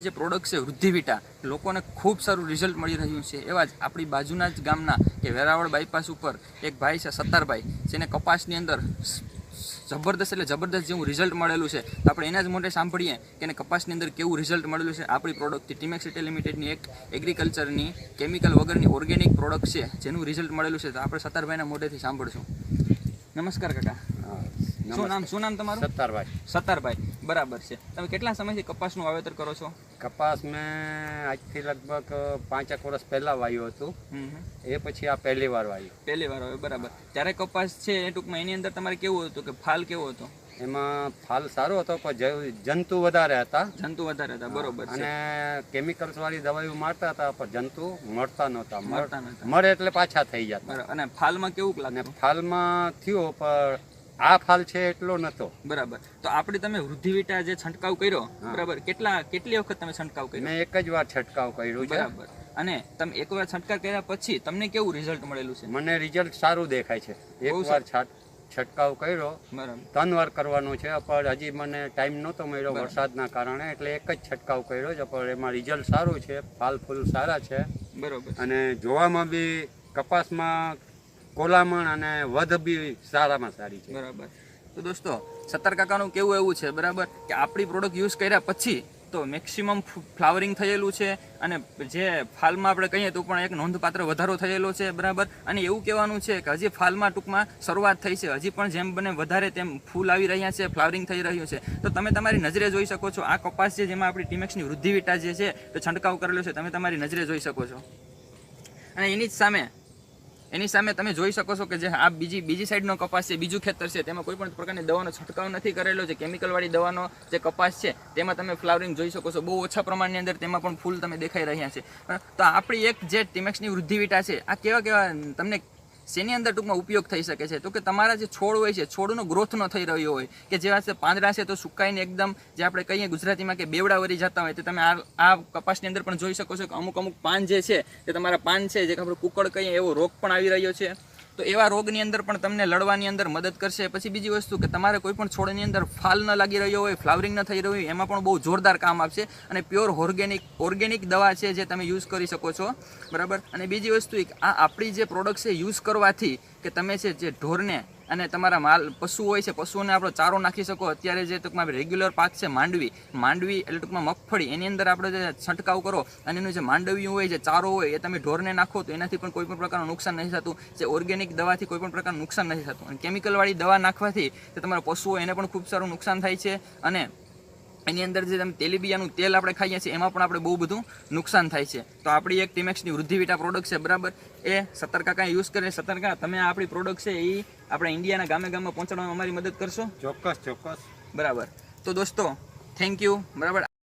જે પ્રોડક્ટ છે વૃદ્ધિવિટા લોકોને ખૂબ સારું રિઝલ્ટ મળી રહ્યું છે. એવા જ આપણી બાજુના જ ગામના કે વેરાવળ બાયપાસ ઉપર એક ભાઈ છે, સત્તારભાઈ, જેને કપાસની અંદર જબરદસ્ત એટલે જબરદસ્ત જેવું રિઝલ્ટ મળેલું છે. તો આપણે એના જ મોઢે સાંભળીએ કે એને કપાસની અંદર કેવું રિઝલ્ટ મળેલું છે. આપણી પ્રોડક્ટથી ટીમેક્સિટી લિમિટેડની એક એગ્રીકલ્ચરની કેમિકલ વગરની ઓર્ગેનિક પ્રોડક્ટ છે, જેનું રિઝલ્ટ મળેલું છે. તો આપણે સત્તારભાઈના મોઢેથી સાંભળશું. નમસ્કાર કાકા. શું નામ શું નામ તમારું? સત્તારભાઈ. સત્તારભાઈ. બરાબર છે. તમે કેટલા સમયથી કપાસનું વાવેતર કરો છો? કપાસ મેં આજથી લગભગ પાંચેક વર્ષ પહેલાં વાવ્યું હતું. એ પછી આ પહેલી વાર વાવ્યું પહેલી વાર હવે બરાબર. ત્યારે કપાસ છે એ ટૂંકમાં એની અંદર તમારે કેવું હતું કે ફાલ કેવો હતો? એમાં ફાલ સારો હતો પણ જંતુ વધારે હતા. જંતુ વધારે હતા બરોબર અને કેમિકલ્સ વાળી દવાઈઓ મારતા હતા પણ જંતુ મળતા નહોતા. મળ- મળતા મળે એટલે પાછા થઈ જતા. અને ફાલમાં કેવું અને ફાલમાં થયો પણ આ ફાલ છે એટલો નહોતો બરાબર. તો આપણે તમે વૃદ્ધિ વિટા જે છંટકાવ કર્યો બરાબર કેટલા કેટલી વખત તમે છંટકાવ કર્યો? મેં એક જ વાર છંટકાવ કર્યો છે. બરાબર. અને તમે એકવાર છંટકાવ કર્યા પછી તમને કેવું રિઝલ્ટ મળેલું છે? મને રિઝલ્ટ સારું દેખાય છે. એક બહુ વાર છંટકાવ કર્યો. ત્રણ વાર કરવાનો છે પણ હજી મને ટાઈમ નહોતો મળ્યો વરસાદના કારણે એટલે એક જ છંટકાવ કર્યો છે પણ એમાં રિઝલ્ટ સારું છે ફાલ ફૂલ સારા છે. બરોબર. અને જોવામાં બી કપાસમાં કોલામણ અને વધ બી સારામાં સારી છે. બરાબર. તો દોસ્તો સત્તર કાકાનું કેવું એવું છે બરાબર? કે આપણી પ્રોડક્ટ યુઝ કર્યા પછી તો મેક્સિમમ ફ્લાવરિંગ થયેલું છે અને જે ફાલમાં આપણે કહીએ તો પણ એક નોંધપાત્ર વધારો થયેલો છે બરાબર? અને એવું કહેવાનું છે કે હજી ફાલમાં ટૂંકમાં શરૂઆત થઈ છે હજી પણ જેમ બને વધારે તેમ ફૂલ આવી રહ્યા છે ફ્લાવરિંગ થઈ રહ્યું છે. તો તમે તમારી નજરે જોઈ શકો છો આ કપાસ છે જેમાં આપણી ટીમેક્સની વૃદ્ધિવિટા જે છે તો છંટકાવ કરેલો છે તમે તમારી નજરે જોઈ શકો છો. અને એની જ સામે એની સામે તમે જોઈ શકો છો કે જે આ બીજી બીજી સાઈડનો કપાસ છે, બીજું ખેતર છે, તેમાં કોઈ પણ પ્રકારની દવાનો છંટકાવ નથી કરેલો. છે કેમિકલવાળી દવાનો જે કપાસ છે, તેમાં તમે ફ્લાવરિંગ જોઈ શકો છો. બહુ ઓછા પ્રમાણની અંદર તેમાં પણ ફૂલ તમે દેખાઈ રહ્યા છે. તો આપણી એક જે ટીમેક્સની વૃદ્ધિવિટા છે, આ કેવા કેવા તમને શેની અંદર ટૂંકમાં ઉપયોગ થઈ શકે છે? તો કે તમારા જે છોડ હોય છે, છોડનો ગ્રોથ ન થઈ રહ્યો હોય, કે જેવા છે પાંદડા છે તો સુકાઈને એકદમ જે આપણે કહીએ ગુજરાતીમાં કે બેવડા વરી જતા હોય, તો તમે આ આ કપાસની અંદર પણ જોઈ શકો છો કે અમુક અમુક પાન જે છે, તે તમારા પાન છે, જે આપણે કુકડ કહીએ એવો રોગ પણ આવી રહ્યો છે. તો એવા રોગની અંદર પણ તમને લડવાની અંદર મદદ કરશે. પછી બીજી વસ્તુ કે તમારે કોઈ પણ છોડની અંદર ફાલ ન લાગી રહ્યો હોય, ફ્લાવરિંગ ન થઈ રહ્યું હોય, એમાં પણ બહુ જોરદાર કામ આપશે અને પ્યોર ઓર્ગેનિક ઓર્ગેનિક દવા છે જે તમે યુઝ કરી શકો છો. બરાબર? અને બીજી વસ્તુ આ આપણી જે પ્રોડક્ટ છે યુઝ કરવાથી કે તમે છે જે ઢોરને અને તમારા માલ પશુ હોય છે, પશુઓને આપણો ચારો નાખી શકો. અત્યારે જે ટૂંકમાં રેગ્યુલર પાક છે માંડવી. માંડવી એટલે ટૂંકમાં મગફળી. એની અંદર આપણે જે છંટકાવ કરો અને એનું જે માંડવ્યું હોય, જે ચારો હોય, એ તમે ઢોરને નાખો તો એનાથી પણ કોઈ પ્રકારનું નુકસાન નથી થતું. જે ઓર્ગેનિક દવાથી કોઈ પણ પ્રકારનું નુકસાન નથી થતું. અને કેમિકલવાળી દવા નાખવાથી તે તમારા પશુઓ એને પણ ખૂબ સારું નુકસાન થાય છે. અને એની અંદર જે તમે તેલીબિયાનું તેલ આપણે ખાઈએ છીએ એમાં પણ આપણે બહુ બધું નુકસાન થાય છે. તો આપણી એક ટીમેક્સની વૃદ્ધિવિટા પ્રોડક્ટ છે બરાબર? એ સતર્કા કાંઈ યુઝ કરે સતર્કા તમે આપણી પ્રોડક્ટ છે એ આપણે ઇન્ડિયાના ગામે ગામમાં પહોંચાડવામાં અમારી મદદ કરશો? ચોક્કસ ચોક્કસ. બરાબર. તો દોસ્તો થેન્ક યુ બરાબર?